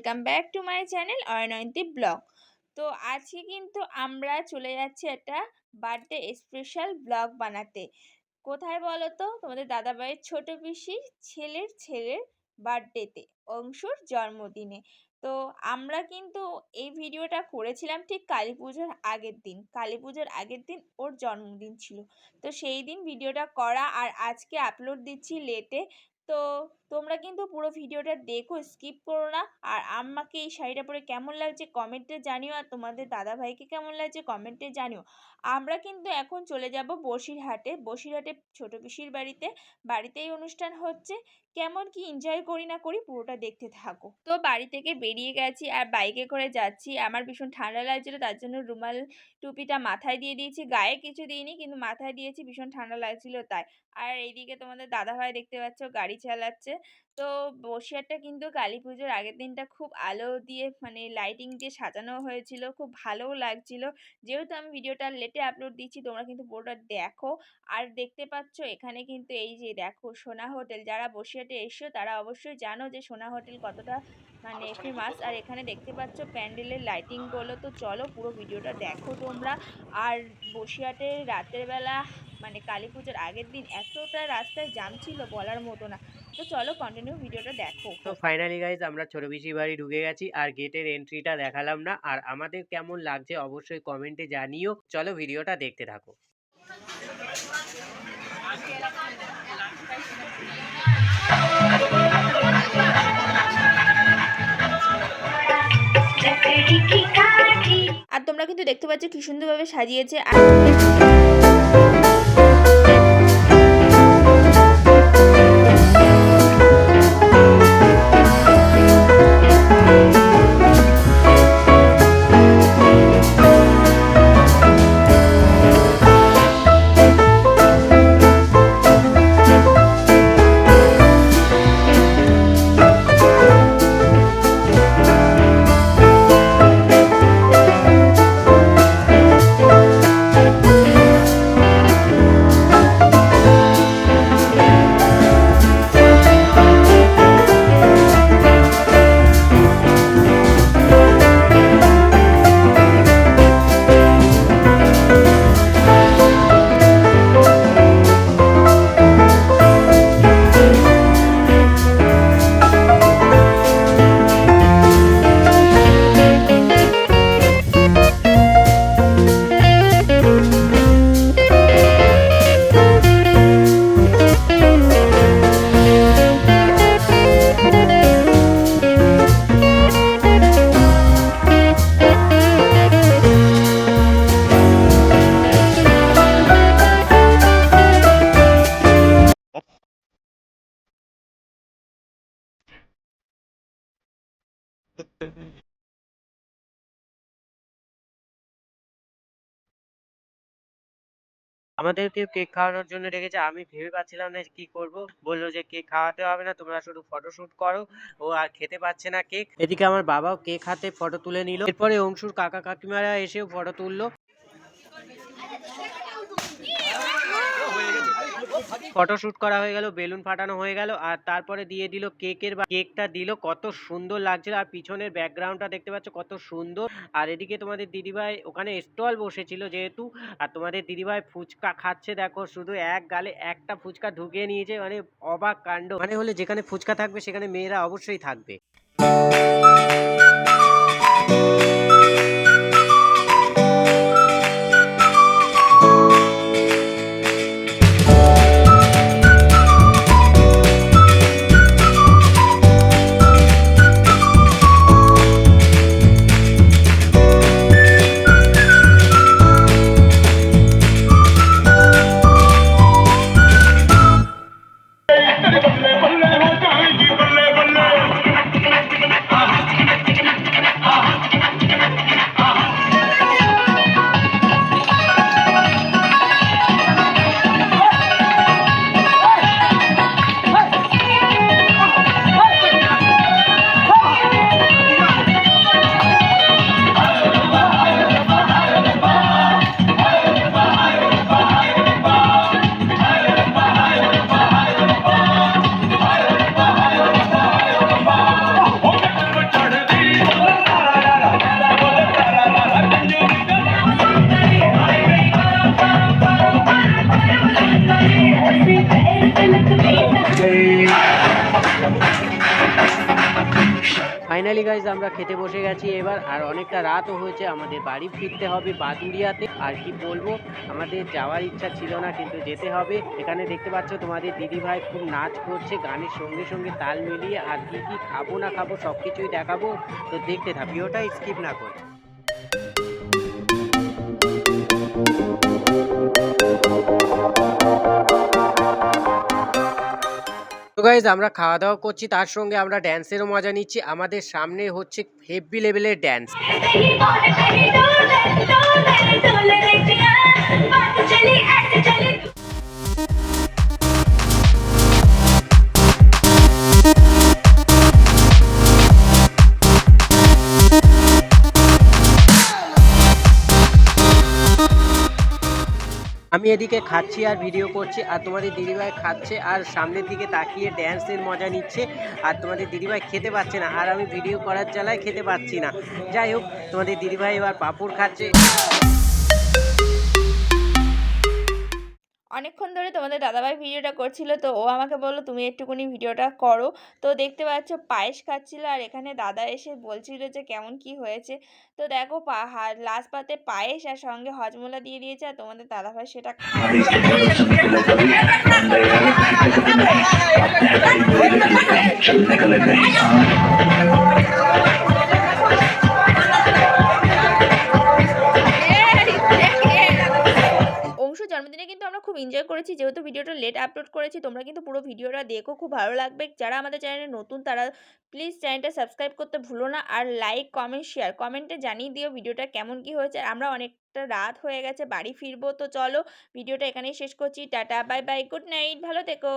Welcome back to my channel Ayanayanti blog তো আজকে কিন্তু আমরা চলে যাচ্ছি একটা বার্থডে স্পেশাল ব্লগ বানাতে। কোথায় বলো তো তোমাদের দাদাভাইয়ের ছোট পিসির ছেলের ছেলের বার্থডেতে অংশুর জন্মদিনে। তো আমরা কিন্তু এই ভিডিওটা করেছিলাম ঠিক কালী পুজোর আগের দিন। কালী পুজোর আগের দিন ওর জন্মদিন ছিল। তো সেই দিন ভিডিওটা করা আর আজকে আপলোড দিচ্ছি লেটে তো তোমরা কিন্তু পুরো ভিডিওটা দেখো স্কিপ করো না। আর আমাকে এই শাড়িটা পরে কেমন লাগছে কমেন্টে জানিও, আর তোমাদের দাদাভাইকে কেমন লাগছে কমেন্টে জানিও। আমরা কিন্তু এখন চলে যাব বসিরহাটে। বসিরহাটে ছোট পিসির বাড়িতে। বাড়িতেই অনুষ্ঠান হচ্ছে। কেমন কি এনজয় করি না করি পুরোটা দেখতে থাকো। তো বাড়ি থেকে বেরিয়ে গেছি আর বাইকে করে যাচ্ছি। আমার ভীষণ ঠান্ডা লাগছিল, তার জন্য রুমাল টুপিটা মাথায় দিয়ে দিয়েছি। গায়ে কিছু দিইনি, কিন্তু মাথায় দিয়েছি, ভীষণ ঠান্ডা লাগছিল তাই। আর এইদিকে তোমাদের দাদাভাই দেখতে পাচ্ছ, গাড়ি চালাচ্ছে। তো বসিরহাটটা কিন্তু কালী পুজোর আগের দিনটা খুব আলো দিয়ে মানে লাইটিং দিয়ে সাজানো হয়েছিল খুব ভালোও লাগছিল। যেহেতু আমি ভিডিওটা লেটে আপলোড দিচ্ছি তোমরা কিন্তু পুরোটা দেখো। আর দেখতে পাচ্ছ এখানে কিন্তু এই যে দেখো সোনা হোটেল যারা বসিরহাটে এসো তারা অবশ্যই জানো যে সোনা হোটেল কতটা মানে ফেমাস আর এখানে দেখতে পাচ্ছ প্যান্ডেলের লাইটিংগুলো তো চলো পুরো ভিডিওটা দেখো তোমরা। আর বসিরহাটে রাতের বেলা মানে কালী পুজোর আগের দিন এতটা রাস্তায় জাম ছিল বলার মতো না। তো চলো কন্টিনিউ ভিডিওটা দেখো। তো ফাইনালি গাইজ আমরা ছোট পিসি বাড়ি ঢুকে গেছি আর গেটের এন্ট্রিটা দেখালাম না। আর আমাদের কেমন লাগছে অবশ্যই কমেন্টে জানিও। চলো ভিডিওটা দেখতে থাকো। দেখতে পাচ্ছি কি সুন্দরভাবে সাজিয়েছে আর আমাদেরকে কেক খাওয়ানোর জন্য ডেকেছে। আমি ভেবে পাচ্ছিলাম না কি করব। বলল যে কেক খাওয়াতে হবে না, তোমরা শুধু ফটোশুট করো। ও আর খেতে পারছে না কেক। এদিকে আমার বাবাও কেক হাতে ফটো তুলে নিল। এরপরে অংশুর কাকা কাকিমারা এসেও ফটো তুললো। ফটো শুট করা হয়ে গেল, বেলুন ফাটানো হয়ে গেল, আর তারপরে দিয়ে দিল কেকের বা, কেকটা দিল কত সুন্দর লাগছিল, আর পিছনের ব্যাকগ্রাউন্ডটা দেখতে পাচ্ছ কত সুন্দর। আর এদিকে তোমাদের দিদিভাই ওখানে স্টল বসেছিল যেহেতু, আর তোমাদের দিদিভাই ফুচকা খাচ্ছে দেখো, শুধু এক গালে একটা ফুচকা ঢুকিয়ে নিয়েছে মানে অবাক কাণ্ড। মানে হলে যেখানে ফুচকা থাকবে, সেখানে মেয়েরা অবশ্যই থাকবে। ফাইনালি গাইজ আমরা খেতে বসে গেছি এবার, আর অনেকটা রাতও হয়েছে, আমাদের বাড়ি ফিরতে হবে বাদুড়িয়াতে। আর কি বলব, আমাদের যাওয়ার ইচ্ছা ছিল না, কিন্তু যেতে হবে। এখানে দেখতে পাচ্ছ তোমাদের দিদিভাই খুব নাচ করছে, গানের সঙ্গে সঙ্গে তাল মিলিয়ে, আর কি কি খাব না খাব সব কিছুই দেখাবো। তো দেখতে থাকি, ভিডিওটা স্কিপ না করে। তো গাইজ আমরা খাওয়া দাওয়া করছি তার সঙ্গে আমরা ড্যান্সেরও মজা নিচ্ছি আমাদের সামনে হচ্ছে হেভি লেভেলের ড্যান্স আমি এদিকে খাচ্ছি আর ভিডিও করছি, আর তোমাদের দিদিভাই খাচ্ছে, আর সামনের দিকে তাকিয়ে ড্যান্সের মজা নিচ্ছে, আর তোমাদের দিদিভাই খেতে পাচ্ছে না, আর আমি ভিডিও করার চালায় খেতে পাচ্ছি না। যাই হোক, তোমাদের দিদিভাই এবার পাপড় খাচ্ছে। অনেকক্ষণ ধরে তোমাদের দাদাভাই ভিডিওটা করছিল, তো ও আমাকে বলল, তুমি একটুকুনি ভিডিওটা করো। তো দেখতে পাচ্ছ পায়েস খাচ্ছিল, আর এখানে দাদা এসে বলছিল যে, কেমন কি হয়েছে? তো দেখো লাস্ট পাতে পায়েস আর সঙ্গে হজমোলা দিয়ে দিয়েছে, আর তোমাদের দাদাভাই সেটা অংশুর করেছি, যেহেতু ভিডিওটা লেট আপলোড করেছি, তোমরা কিন্তু পুরো ভিডিওটা দেখো, খুব ভালো লাগবে। যারা আমাদের চ্যানেলে নতুন, তারা প্লিজ চ্যানেলটা সাবস্ক্রাইব করতে ভুলো না আর লাইক কমেন্ট শেয়ার কমেন্টে জানিয়ে দিও ভিডিওটা কেমন, কি হয়েছে। আমরা অনেকটা রাত হয়ে গেছে, বাড়ি ফিরবো, তো চলো ভিডিওটা এখানেই শেষ করছি। Tata bye bye good night ভালো থেকো।